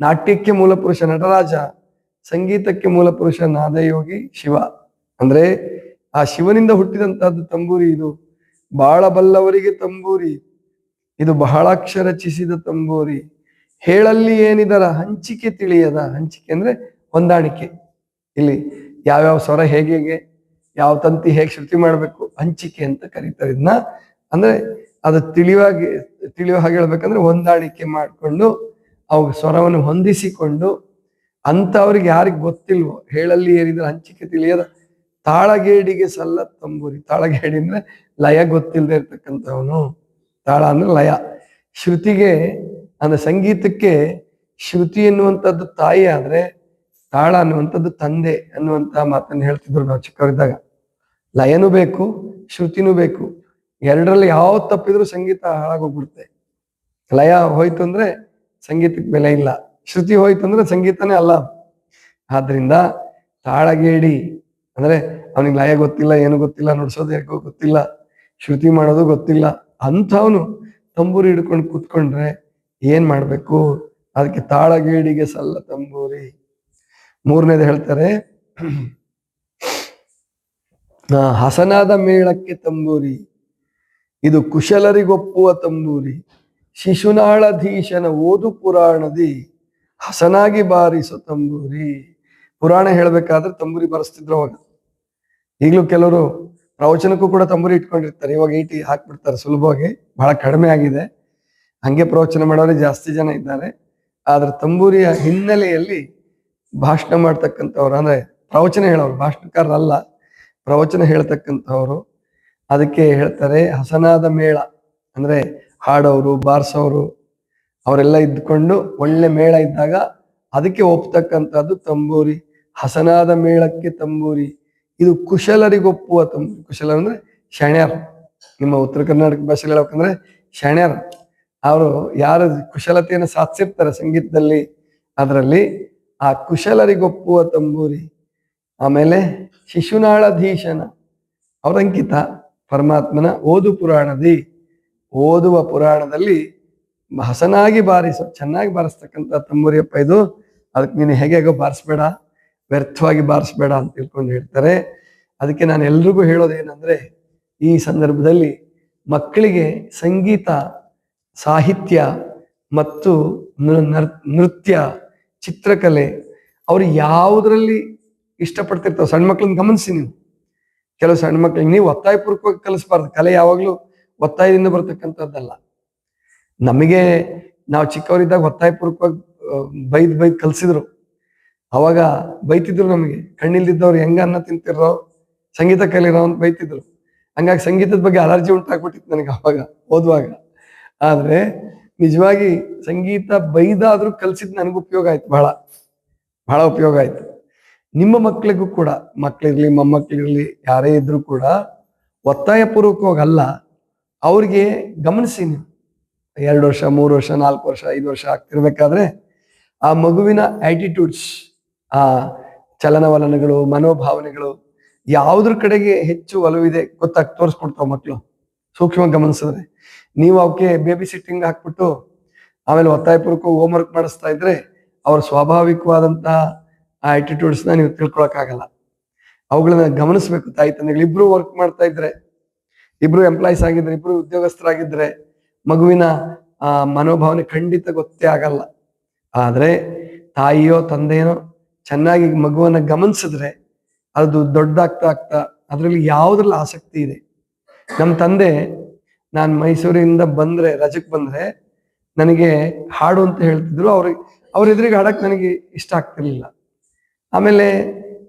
ನಾಟ್ಯಕ್ಕೆ ಮೂಲ ಪುರುಷ ನಟರಾಜ, ಸಂಗೀತಕ್ಕೆ ಮೂಲ ಪುರುಷ ನಾದಯೋಗಿ ಶಿವ. ಅಂದ್ರೆ ಆ ಶಿವನಿಂದ ಹುಟ್ಟಿದಂತಹದ್ದು ತಂಬೂರಿ ಇದು. ಬಾಳ ಬಲ್ಲವರಿಗೆ ತಂಬೂರಿ. ಇದು ಬಹಳಾಕ್ಷ ರಚಿಸಿದ ತಂಬೂರಿ. ಹೇಳಲ್ಲಿ ಏನಿದರ ಹಂಚಿಕೆ ತಿಳಿಯದ ಹಂಚಿಕೆ ಅಂದ್ರೆ ಹೊಂದಾಣಿಕೆ. ಇಲ್ಲಿ ಯಾವ್ಯಾವ ಸ್ವರ ಹೇಗೆ ಹೇಗೆ, ಯಾವ ತಂತಿ ಹೇಗೆ ಶ್ರುತಿ ಮಾಡಬೇಕು, ಹಂಚಿಕೆ ಅಂತ ಕರೀತಾರೆ. ಇದನ್ನ ಅಂದ್ರೆ ಅದು ತಿಳಿವಾಗಿ, ತಿಳಿಯೋ ಹಾಗೆ ಹೇಳ್ಬೇಕಂದ್ರೆ ಹೊಂದಾಣಿಕೆ ಮಾಡಿಕೊಂಡು ಅವು ಸ್ವರವನ್ನು ಹೊಂದಿಸಿಕೊಂಡು, ಅಂಥವ್ರಿಗೆ ಯಾರಿಗೆ ಗೊತ್ತಿಲ್ವೋ, ಹೇಳಲ್ಲಿ ಏನಿದ್ರೆ ಹಂಚಿಕೆ ತಿಳಿಯದ ತಾಳಗೇಡಿಗೆ ಸಲ್ಲ ತಂಬೂರಿ. ತಾಳಗೇಡಿ ಅಂದ್ರೆ ಲಯ ಗೊತ್ತಿಲ್ಲದೆ ಇರ್ತಕ್ಕಂಥವನು. ತಾಳ ಅಂದ್ರೆ ಲಯ. ಶ್ರುತಿಗೆ ಅಂದ್ರೆ ಸಂಗೀತಕ್ಕೆ ಶ್ರುತಿ ಎನ್ನುವಂಥದ್ದು ತಾಯಿ ಆದ್ರೆ ತಾಳ ಅನ್ನುವಂಥದ್ದು ತಂದೆ ಅನ್ನುವಂತ ಮಾತನ್ನು ಹೇಳ್ತಿದ್ರು ನಾವು ಚಿಕ್ಕವರಿದ್ದಾಗ. ಲಯನೂ ಬೇಕು, ಶ್ರುತಿನೂ ಬೇಕು. ಎರಡರಲ್ಲಿ ಯಾವ ತಪ್ಪಿದ್ರು ಸಂಗೀತ ಹಾಳಾಗೋಗ್ಬಿಡುತ್ತೆ. ಲಯ ಹೋಯ್ತು ಅಂದ್ರೆ ಸಂಗೀತಕ್ಕೆ ಬೆಲೆ ಇಲ್ಲ. ಶ್ರುತಿ ಹೋಯ್ತು ಅಂದ್ರೆ ಸಂಗೀತನೇ ಅಲ್ಲ. ಆದ್ರಿಂದ ತಾಳಗೇಡಿ, ಅಂದ್ರೆ ಅವನಿಗೆ ಲಯ ಗೊತ್ತಿಲ್ಲ, ಏನು ಗೊತ್ತಿಲ್ಲ, ನುಡ್ಸೋದು ಯಾಕೋ ಗೊತ್ತಿಲ್ಲ, ಶ್ರುತಿ ಮಾಡೋದು ಗೊತ್ತಿಲ್ಲ. ಅಂಥವನು ತಂಬೂರಿ ಹಿಡ್ಕೊಂಡು ಕೂತ್ಕೊಂಡ್ರೆ ಏನ್ ಮಾಡಬೇಕು? ಅದಕ್ಕೆ ತಾಳಗೇಡಿಗೆ ಸಲ್ಲ ತಂಬೂರಿ. ಮೂರನೇದು ಹೇಳ್ತಾರೆ ಹಸನಾದ ಮೇಳಕ್ಕೆ ತಂಬೂರಿ. ಇದು ಕುಶಲರಿಗೊಪ್ಪುವ ತಂಬೂರಿ. ಶಿಶುನಾಳಧೀಶನ ಓದು ಪುರಾಣದಿ ಹಸನಾಗಿ ಬಾರಿಸೋ ತಂಬೂರಿ. ಪುರಾಣ ಹೇಳ್ಬೇಕಾದ್ರೆ ತಂಬೂರಿ ಬಾರಿಸ್ತಿದ್ರು ಅವಾಗ. ಈಗಲೂ ಕೆಲವರು ಪ್ರವಚನಕ್ಕೂ ಕೂಡ ತಂಬೂರಿ ಇಟ್ಕೊಂಡಿರ್ತಾರೆ. ಇವಾಗ ಏಟಿ ಹಾಕ್ಬಿಡ್ತಾರೆ ಸುಲಭವಾಗಿ. ಬಹಳ ಕಡಿಮೆ ಆಗಿದೆ. ಹಂಗೆ ಪ್ರವಚನ ಮಾಡೋರು ಜಾಸ್ತಿ ಜನ ಇದ್ದಾರೆ. ಆದ್ರೆ ತಂಬೂರಿಯ ಹಿನ್ನೆಲೆಯಲ್ಲಿ ಭಾಷಣ ಮಾಡ್ತಕ್ಕಂಥವ್ರು, ಅಂದ್ರೆ ಪ್ರವಚನ ಹೇಳೋರು, ಭಾಷಣಕಾರರಲ್ಲ, ಪ್ರವಚನ ಹೇಳ್ತಕ್ಕಂಥವ್ರು. ಅದಕ್ಕೆ ಹೇಳ್ತಾರೆ, ಹಸನಾದ ಮೇಳ, ಅಂದ್ರೆ ಹಾಡೋರು, ಬಾರಿಸೋರು, ಅವರೆಲ್ಲ ಇದ್ಕೊಂಡು ಒಳ್ಳೆ ಮೇಳ ಇದ್ದಾಗ ಅದಕ್ಕೆ ಒಪ್ತಕ್ಕಂಥದ್ದು ತಂಬೂರಿ. ಹಸನಾದ ಮೇಳಕ್ಕೆ ತಂಬೂರಿ. ಇದು ಕುಶಲರಿಗೊಪ್ಪುವ ತಂಬೂರಿ. ಕುಶಲ ಅಂದ್ರೆ ಶಣ್ಯರ್ ನಿಮ್ಮ ಉತ್ತರ ಕರ್ನಾಟಕ ಭಾಷೆಯಲ್ಲಿ ಹೇಳ್ಬೇಕಂದ್ರೆ ಶಣ್ಯರು ಅವರು ಯಾರು ಕುಶಲತೆಯನ್ನು ಸಾಧಿಸಿರ್ತಾರೆ ಸಂಗೀತದಲ್ಲಿ, ಅದರಲ್ಲಿ ಆ ಕುಶಲರಿಗೊಪ್ಪುವ ತಂಬೂರಿ, ಆಮೇಲೆ ಶಿಶುನಾಳಧೀಶನ ಅವರಂಕಿತ ಪರಮಾತ್ಮನ ಓದು ಪುರಾಣದಿ. ಓದುವ ಪುರಾಣದಲ್ಲಿ ಹಸನಾಗಿ ಬಾರಿಸೋ, ಚೆನ್ನಾಗಿ ಬಾರಿಸ್ತಕ್ಕಂಥ ತಂಬೂರಿಯಪ್ಪ ಇದು. ಅದಕ್ಕೆ ನೀನು ಹೇಗೆ ಹೇಗೋ ಬಾರಿಸ್ಬೇಡ, ವ್ಯರ್ಥವಾಗಿ ಬಾರಿಸ್ಬೇಡ ಅಂತ ತಿಳ್ಕೊಂಡು ಹೇಳ್ತಾರೆ. ಅದಕ್ಕೆ ನಾನು ಎಲ್ರಿಗೂ ಹೇಳೋದೇನೆಂದರೆ, ಈ ಸಂದರ್ಭದಲ್ಲಿ ಮಕ್ಕಳಿಗೆ ಸಂಗೀತ ಸಾಹಿತ್ಯ ಮತ್ತು ನೃತ್ಯ, ಚಿತ್ರಕಲೆ ಅವರು ಯಾವುದರಲ್ಲಿ ಇಷ್ಟಪಡ್ತಿರ್ತಾವೆ ಸಣ್ಣ ಮಕ್ಳನ್ನ ಗಮನಿಸಿ ನೀವು. ಕೆಲವು ಸಣ್ಣ ಮಕ್ಳಿಗೆ ನೀವು ಒತ್ತಾಯಪೂರ್ವಕವಾಗಿ ಕಲಿಸ್ಬಾರ್ದು. ಕಲೆ ಯಾವಾಗಲೂ ಒತ್ತಾಯದಿಂದ ಬರ್ತಕ್ಕಂಥದ್ದಲ್ಲ. ನಮಗೆ ನಾವು ಚಿಕ್ಕವರಿದ್ದಾಗ ಒತ್ತಾಯಪೂರ್ವಕವಾಗಿ ಪೂರ್ವಕವಾಗಿ ಬೈದ್ ಬೈದ್ ಕಲಿಸಿದ್ರು. ಅವಾಗ ಬೈತಿದ್ರು ನಮಗೆ. ಕಣ್ಣಿಲ್ದಿದ್ದವ್ರು ಹೆಂಗ ಅನ್ನ ತಿಂತಿರೋ ಸಂಗೀತ ಕಲಿರೋ ಅಂತ ಬೈತಿದ್ರು. ಹಂಗಾಗಿ ಸಂಗೀತದ ಬಗ್ಗೆ ಅಲರ್ಜಿ ಉಂಟಾಗ್ಬಿಟ್ಟಿತ್ತು ನನಗೆ ಅವಾಗ, ಓದುವಾಗ. ಆದ್ರೆ ನಿಜವಾಗಿ ಸಂಗೀತ ಬೈದಾದ್ರೂ ಕಲ್ಸಿದ್ ನನಗೆ ಉಪಯೋಗ ಆಯ್ತು ಬಹಳ. ಬಹಳ ಉಪಯೋಗ ಆಯ್ತು. ನಿಮ್ಮ ಮಕ್ಕಳಿಗೂ ಕೂಡ ಮಕ್ಕಳಿರ್ಲಿ ಮೊಮ್ಮಕ್ಕಳಿರ್ಲಿ ಯಾರೇ ಇದ್ರು ಕೂಡ ಒತ್ತಾಯಪೂರ್ವಕವಾಗಿ ಅಲ್ಲ, ಅವ್ರಿಗೆ ಗಮನಿಸಿ ನೀವು. ಎರಡು ವರ್ಷ, ಮೂರು ವರ್ಷ, ನಾಲ್ಕು ವರ್ಷ, ಐದು ವರ್ಷ ಆಗ್ತಿರ್ಬೇಕಾದ್ರೆ ಆ ಮಗುವಿನ ಆಟಿಟ್ಯೂಡ್ಸ್ ಆ ಚಲನವಲನಗಳು, ಮನೋಭಾವನೆಗಳು ಯಾವುದ್ರ ಕಡೆಗೆ ಹೆಚ್ಚು ಒಲವಿದೆ ಗೊತ್ತಾಗಿ ತೋರಿಸ್ಕೊಡ್ತಾವ ಮಕ್ಕಳು ಸೂಕ್ಷ್ಮ ಗಮನಿಸಿದ್ರೆ. ನೀವು ಅವಕ್ಕೆ ಬೇಬಿ ಸಿಟ್ಟಿಂಗ್ ಹಾಕ್ಬಿಟ್ಟು ಆಮೇಲೆ ಒತ್ತಾಯಪೂರ್ವಕ ಹೋಮ್ವರ್ಕ್ ಮಾಡಿಸ್ತಾ ಇದ್ರೆ ಅವ್ರ ಸ್ವಾಭಾವಿಕವಾದಂತಹ ಆ ಆಟಿಟ್ಯೂಡ್ಸ್ನ ನೀವು ತಿಳ್ಕೊಳಕ್ಕಾಗಲ್ಲ. ಅವುಗಳನ್ನ ಗಮನಿಸ್ಬೇಕು ತಾಯಿ ತಂದೆಗಳು. ಇಬ್ರು ವರ್ಕ್ ಮಾಡ್ತಾ ಇದ್ರೆ, ಇಬ್ರು ಎಂಪ್ಲಾಯ್ಸ್ ಆಗಿದ್ರೆ, ಇಬ್ರು ಉದ್ಯೋಗಸ್ಥರಾಗಿದ್ರೆ ಮಗುವಿನ, ಆ, ಮನೋಭಾವನೆ ಖಂಡಿತ ಗೊತ್ತೇ ಆಗಲ್ಲ. ಆದ್ರೆ ತಾಯಿಯೋ ತಂದೆಯೋ ಚೆನ್ನಾಗಿ ಮಗುವನ್ನ ಗಮನಿಸಿದ್ರೆ ಅದು ದೊಡ್ಡದಾಗ್ತಾ ಆಗ್ತಾ ಅದರಲ್ಲಿ ಯಾವುದ್ರಲ್ಲಿ ಆಸಕ್ತಿ ಇದೆ? ನಮ್ಮ ತಂದೆ ನಾನು ಮೈಸೂರಿಂದ ಬಂದ್ರೆ ರಜಕ್ಕೆ ಬಂದ್ರೆ ನನಗೆ ಹಾಡು ಅಂತ ಹೇಳ್ತಿದ್ರು. ಅವ್ರಿಗೆ ಅವ್ರ ಎದುರಿಗೆ ಹಾಡಕ್ಕೆ ನನಗೆ ಇಷ್ಟ ಆಗ್ತಿರ್ಲಿಲ್ಲ. ಆಮೇಲೆ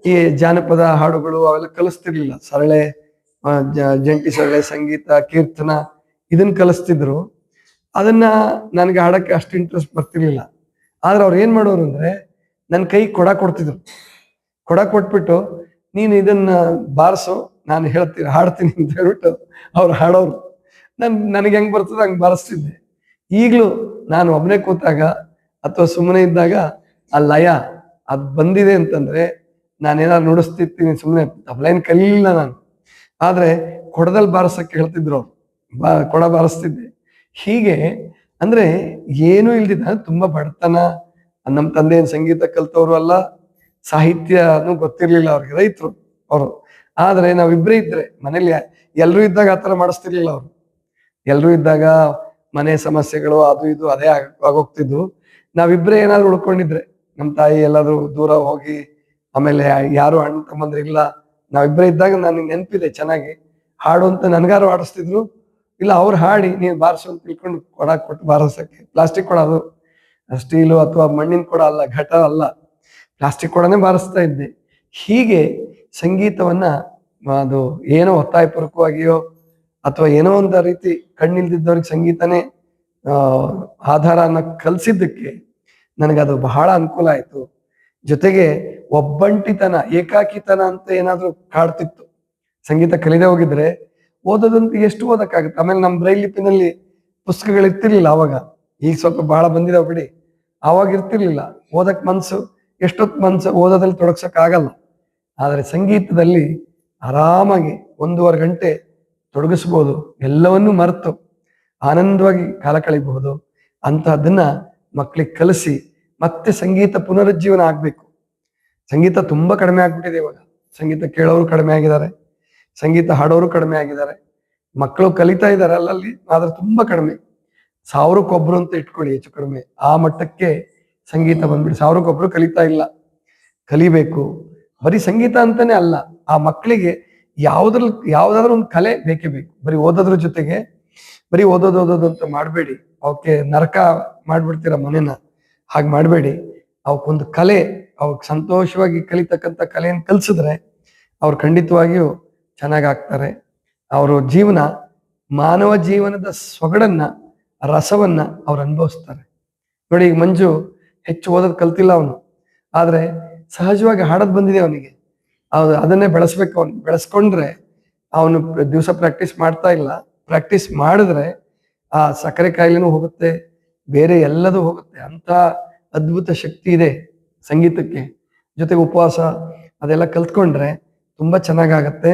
ಈ ಜಾನಪದ ಹಾಡುಗಳು ಅವೆಲ್ಲ ಕಲಿಸ್ತಿರ್ಲಿಲ್ಲ. ಸರಳೆ ಜಂಟಿ ಸರಳೆ, ಸಂಗೀತ, ಕೀರ್ತನ ಇದನ್ನ ಕಲಿಸ್ತಿದ್ರು. ಅದನ್ನ ನನಗೆ ಹಾಡಕ್ಕೆ ಅಷ್ಟು ಇಂಟ್ರೆಸ್ಟ್ ಬರ್ತಿರ್ಲಿಲ್ಲ. ಆದ್ರೆ ಅವ್ರು ಏನ್ ಮಾಡೋರು ಅಂದ್ರೆ ನನ್ನ ಕೈ ಕೊಡ ಕೊಡ್ತಿದ್ರು. ಕೊಡ ಕೊಟ್ಬಿಟ್ಟು ನೀನು ಇದನ್ನ ಬಾರಿಸು ನಾನು ಹೇಳ್ತೀನಿ, ಹಾಡ್ತೀನಿ ಅಂತ ಹೇಳ್ಬಿಟ್ಟು ಅವ್ರು ಹಾಡೋರು. ನನ್, ನನಗೆ ಹೆಂಗ್ ಬರ್ತದೆ ಹಂಗೆ ಬರೆಸ್ತಿದ್ದೆ. ಈಗಲೂ ನಾನು ಒಬ್ಬನೇ ಕೂತಾಗ ಅಥವಾ ಸುಮ್ಮನೆ ಇದ್ದಾಗ ಆ ಲಯ ಅದು ಬಂದಿದೆ ಅಂತಂದ್ರೆ ನಾನೇನಾದ್ರು ನುಡಿಸ್ತಿರ್ತೀನಿ ಸುಮ್ಮನೆ ಲೈನ್ ಕಲೀಲಿಲ್ಲ ನಾನು. ಆದ್ರೆ ಕೊಡದಲ್ಲಿ ಬಾರಿಸಕ್ಕೆ ಹೇಳ್ತಿದ್ರು ಅವ್ರು. ಬಾ, ಕೊಡ ಬಾರಿಸ್ತಿದ್ದೆ. ಹೀಗೆ ಅಂದ್ರೆ ಏನೂ ಇಲ್ದಿದ್ದ ತುಂಬಾ ಬಡತನ. ನಮ್ಮ ತಂದೆ ಸಂಗೀತ ಕಲ್ತವ್ರು ಅಲ್ಲ, ಸಾಹಿತ್ಯನೂ ಗೊತ್ತಿರ್ಲಿಲ್ಲ ಅವ್ರಿಗೆ, ರೈತರು ಅವರು. ಆದ್ರೆ ನಾವಿಬ್ಬರೇ ಇದ್ರೆ ಮನೇಲಿ ಎಲ್ಲರೂ ಇದ್ದಾಗ ಆತರ ಮಾಡಿಸ್ತಿರ್ಲಿಲ್ಲ ಅವ್ರು. ಎಲ್ಲರೂ ಇದ್ದಾಗ ಮನೆ ಸಮಸ್ಯೆಗಳು ಅದು ಇದು ಅದೇ ಆಗ್, ಆಗೋಗ್ತಿದ್ವು. ನಾವಿಬ್ಬರೇ ಏನಾದ್ರು ಉಳ್ಕೊಂಡಿದ್ರೆ ನಮ್ಮ ತಾಯಿ ಎಲ್ಲಾದ್ರೂ ದೂರ ಹೋಗಿ ಆಮೇಲೆ ಯಾರು ಅಣ್ಣ ತಮ್ಮಂದ್ರೆ ಇಲ್ಲ ನಾವಿಬ್ಬರೇ ಇದ್ದಾಗ ನನಗೆ ನೆನಪಿದೆ ಚೆನ್ನಾಗಿ. ಹಾಡು ಅಂತ ನನ್ಗಾರು ಆಡಿಸ್ತಿದ್ರು ಇಲ್ಲ ಅವ್ರು ಹಾಡಿ, ನೀನು ಬಾರಿಸು ಅಂತ ತಿಳ್ಕೊಂಡು ಕೊಡ ಕೊಟ್ಟು ಬಾರಿಸಕ್ಕೆ. ಪ್ಲಾಸ್ಟಿಕ್ ಕೊಡ ಅದು. ಸ್ಟೀಲು ಅಥವಾ ಮಣ್ಣಿನ ಕೊಡ ಅಲ್ಲ, ಘಟ ಅಲ್ಲ. ಪ್ಲಾಸ್ಟಿಕ್ ಕೊಡನೇ ಬಾರಿಸ್ತಾ ಇದ್ದೆ. ಹೀಗೆ ಸಂಗೀತವನ್ನ ಅದು ಏನೋ ಒತ್ತಾಯಪೂರ್ವಕವಾಗಿಯೋ ಅಥವಾ ಏನೋ ಒಂದು ರೀತಿ ಕಣ್ಣಿಲ್ದಿದ್ದವ್ರಿಗೆ ಸಂಗೀತನೇ ಆಧಾರನ ಕಲಿಸಿದ್ದಕ್ಕೆ ನನಗದು ಬಹಳ ಅನುಕೂಲ ಆಯಿತು. ಜೊತೆಗೆ ಒಬ್ಬಂಟಿತನ, ಏಕಾಕಿತನ ಅಂತ ಏನಾದರೂ ಕಾಡ್ತಿತ್ತು. ಸಂಗೀತ ಕಲಿದೇ ಹೋಗಿದ್ರೆ ಓದೋದಂತ ಎಷ್ಟು ಓದಕ್ಕಾಗುತ್ತೆ? ಆಮೇಲೆ ನಮ್ಮ ಬ್ರೈಲ್ ಲಿಪಿನಲ್ಲಿ ಪುಸ್ತಕಗಳು ಇರ್ತಿರ್ಲಿಲ್ಲ ಅವಾಗ. ಈಗ ಸ್ವಲ್ಪ ಬಹಳ ಬಂದಿದಾವ್ ಬಿಡಿ. ಆವಾಗ ಇರ್ತಿರ್ಲಿಲ್ಲ ಓದಕ್ ಮನ್ಸು ಎಷ್ಟೊತ್ತು ಮನ್ಸು ಓದೋದ್ರಲ್ಲಿ ತೊಡಗ್ಸೋಕ್ಕಾಗಲ್ಲ. ಆದ್ರೆ ಸಂಗೀತದಲ್ಲಿ ಆರಾಮಾಗಿ ಒಂದೂವರೆ ಗಂಟೆ ತೊಡಗಿಸ್ಬೋದು, ಎಲ್ಲವನ್ನೂ ಮರೆತು ಆನಂದವಾಗಿ ಕಾಲ ಕಳಿಬಹುದು. ಅಂತಹದನ್ನ ಮಕ್ಕಳಿಗೆ ಕಲಿಸಿ ಮತ್ತೆ ಸಂಗೀತ ಪುನರುಜ್ಜೀವನ ಆಗಬೇಕು. ಸಂಗೀತ ತುಂಬ ಕಡಿಮೆ ಆಗ್ಬಿಟ್ಟಿದೆ ಇವಾಗ. ಸಂಗೀತ ಕೇಳೋರು ಕಡಿಮೆ ಆಗಿದ್ದಾರೆ, ಸಂಗೀತ ಹಾಡೋರು ಕಡಿಮೆ ಆಗಿದ್ದಾರೆ. ಮಕ್ಕಳು ಕಲಿತಾ ಇದ್ದಾರೆ ಅಲ್ಲಲ್ಲಿ, ಆದ್ರೆ ತುಂಬ ಕಡಿಮೆ. ಸಾವಿರಕ್ಕೊಬ್ರು ಅಂತ ಇಟ್ಕೊಳ್ಳಿ ಹೆಚ್ಚು ಕಡಿಮೆ. ಆ ಮಟ್ಟಕ್ಕೆ ಸಂಗೀತ ಬಂದ್ಬಿಡಿ. ಸಾವಿರಕ್ಕೊಬ್ರು ಕಲಿತಾ ಇಲ್ಲ. ಕಲಿಬೇಕು. ಬರೀ ಸಂಗೀತ ಅಂತಾನೆ ಅಲ್ಲ, ಆ ಮಕ್ಕಳಿಗೆ ಯಾವ್ದ್ರ ಯಾವ್ದಾದ್ರು ಒಂದು ಕಲೆ ಬೇಕೇ ಬೇಕು. ಬರೀ ಓದೋದ್ರ ಜೊತೆಗೆ, ಬರೀ ಓದೋದು ಓದೋದು ಅಂತ ಮಾಡಬೇಡಿ. ಅವಕ್ಕೆ ನರಕ ಮಾಡ್ಬಿಡ್ತೀರ ಮನೇನ, ಹಾಗೆ ಮಾಡಬೇಡಿ. ಅವಕ್ಕೊಂದು ಕಲೆ ಅವಕ್ ಸಂತೋಷವಾಗಿ ಕಲಿತಕ್ಕಂಥ ಕಲೆಯನ್ನು ಕಲಿಸಿದ್ರೆ ಅವ್ರು ಖಂಡಿತವಾಗಿಯೂ ಚೆನ್ನಾಗಿ ಆಗ್ತಾರೆ ಅವರು ಜೀವನ, ಮಾನವ ಜೀವನದ ಸೊಗಡನ್ನ, ರಸವನ್ನ ಅವ್ರು ಅನುಭವಿಸ್ತಾರೆ. ನೋಡಿ ಈಗ ಮಂಜು ಹೆಚ್ಚು ಓದೋದು ಕಲ್ತಿಲ್ಲ ಅವನು. ಆದ್ರೆ ಸಹಜವಾಗಿ ಹಾಡೋದು ಬಂದಿದೆ ಅವನಿಗೆ. ಅವ್ನು ಅದನ್ನೇ ಬೆಳೆಸ್ಬೇಕು ಅವನು, ಬೆಳೆಸ್ಕೊಂಡ್ರೆ ಅವನು ದಿವಸ ಪ್ರಾಕ್ಟೀಸ್ ಮಾಡ್ತಾ ಇಲ್ಲ. ಪ್ರಾಕ್ಟೀಸ್ ಮಾಡಿದ್ರೆ ಆ ಸಕ್ಕರೆ ಕಾಯಿಲೆನೂ ಹೋಗುತ್ತೆ, ಬೇರೆ ಎಲ್ಲದೂ ಹೋಗುತ್ತೆ. ಅಂತ ಅದ್ಭುತ ಶಕ್ತಿ ಇದೆ ಸಂಗೀತಕ್ಕೆ. ಜೊತೆಗೆ ಉಪವಾಸ, ಅದೆಲ್ಲ ಕಲ್ತ್ಕೊಂಡ್ರೆ ತುಂಬ ಚೆನ್ನಾಗಾಗತ್ತೆ.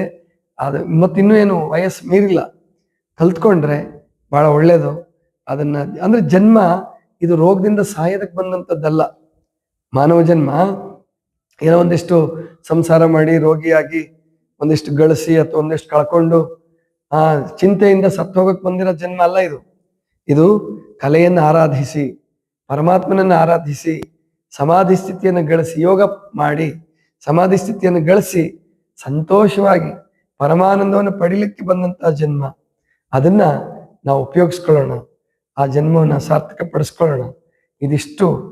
ಅದು ಮತ್ತಿನ್ನೂ ಏನು ವಯಸ್ಸು ಮೀರಿಲ್ಲ. ಕಲ್ತ್ಕೊಂಡ್ರೆ ಭಾಳ ಒಳ್ಳೇದು. ಅದನ್ನ, ಅಂದ್ರೆ ಜನ್ಮ ಇದು ರೋಗದಿಂದ ಸಾಯೋದಕ್ಕೆ ಬಂದಂಥದ್ದಲ್ಲ. ಮಾನವ ಜನ್ಮ ಏನೋ ಒಂದಿಷ್ಟು ಸಂಸಾರ ಮಾಡಿ ರೋಗಿಯಾಗಿ ಒಂದಿಷ್ಟು ಗಳಿಸಿ ಅಥವಾ ಒಂದಿಷ್ಟು ಕಳ್ಕೊಂಡು, ಆ ಚಿಂತೆಯಿಂದ ಸತ್ತು ಹೋಗಕ್ಕೆ ಬಂದಿರೋ ಜನ್ಮ ಅಲ್ಲ ಇದು. ಇದು ಕಲೆಯನ್ನು ಆರಾಧಿಸಿ, ಪರಮಾತ್ಮನನ್ನು ಆರಾಧಿಸಿ, ಸಮಾಧಿ ಸ್ಥಿತಿಯನ್ನು ಗಳಿಸಿ, ಯೋಗ ಮಾಡಿ, ಸಮಾಧಿ ಸ್ಥಿತಿಯನ್ನು ಗಳಿಸಿ ಸಂತೋಷವಾಗಿ ಪರಮಾನಂದವನ್ನು ಪಡಿಲಿಕ್ಕೆ ಬಂದಂತಹ ಜನ್ಮ. ಅದನ್ನ ನಾವು ಉಪಯೋಗಿಸ್ಕೊಳ್ಳೋಣ. ಆ ಜನ್ಮವನ್ನು ಸಾರ್ಥಕ ಪಡಿಸ್ಕೊಳ್ಳೋಣ ಇದಿಷ್ಟು